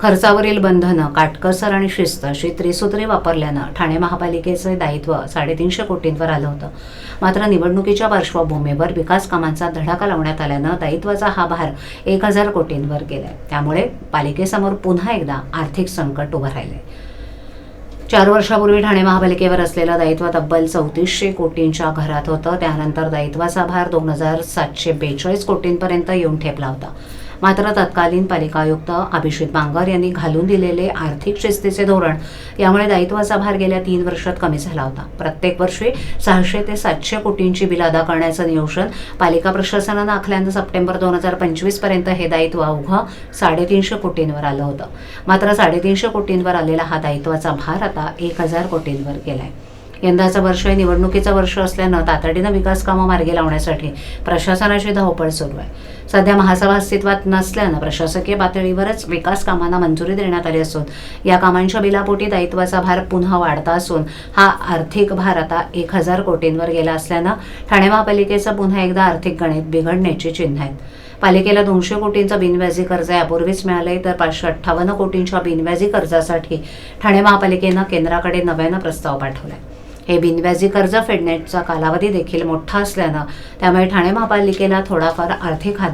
खर्चावरील बंधनं काटकसर आणि शिस्त अशी त्रिसूत्री वापरल्यानं ठाणे महापालिकेचे दायित्व साडेतीनशे कोटींवर आलं होतं. मात्र निवडणुकीच्या पार्श्वभूमीवर विकास कामांचा धडाका लावण्यात आल्यानं दायित्वाचा हा भार एक हजार कोटींवर गेलाय. त्यामुळे पालिकेसमोर पुन्हा एकदा आर्थिक संकट उभं राहिलंय. चार वर्षापूर्वी ठाणे महापालिकेवर असलेलं दायित्व तब्बल चौतीसशे कोटींच्या घरात होतं. त्यानंतर दायित्वाचा भार दोन हजार सातशे बेचाळीस कोटींपर्यंत येऊन ठेपला होता. मात्र तत्कालीन पालिका आयुक्त अभिषेक बांगर यांनी घालून दिलेले आर्थिक शिस्तीचे धोरण यामुळे दायित्वाचा भार गेल्या तीन वर्षात कमी झाला होता. प्रत्येक वर्षी सहाशे ते सातशे कोटींची बिल अदा करण्याचं नियोजन पालिका प्रशासनानं आखल्यानं सप्टेंबर दोन हजार पंचवीसपर्यंत हे दायित्व अवघं साडेतीनशे कोटींवर आलं होतं. मात्र साडेतीनशे कोटींवर आलेला हा दायित्वाचा भार आता एक हजार कोटींवर गेलाय. यंदाचं वर्ष हे निवडणुकीचं वर्ष असल्यानं तातडीनं विकास कामं मार्गी लावण्यासाठी प्रशासनाची धावपळ सुरू आहे. सध्या महासभा अस्तित्वात नसल्यानं प्रशासकीय पातळीवरच विकास कामांना मंजुरी देण्यात आली असून या कामांच्या बिलापोटी दायित्वाचा भार पुन्हा वाढता असून हा आर्थिक भार आता एक हजार कोटींवर गेला असल्यानं ठाणे महापालिकेचं पुन्हा एकदा आर्थिक गणित बिघडण्याची चिन्ह आहेत. पालिकेला दोनशे कोटींचं बिनव्याजी कर्ज यापूर्वीच मिळालंय तर पाचशे अठ्ठावन्न कोटींच्या बिनव्याजी कर्जासाठी ठाणे महापालिकेनं केंद्राकडे नव्यानं प्रस्ताव पाठवलाय. हे बिनव्याजी कर्ज फेडण्याचा कालावधी देखील मोठा असल्यानं त्यामुळे ठाणे महापालिकेला थोडाफार आर्थिक हात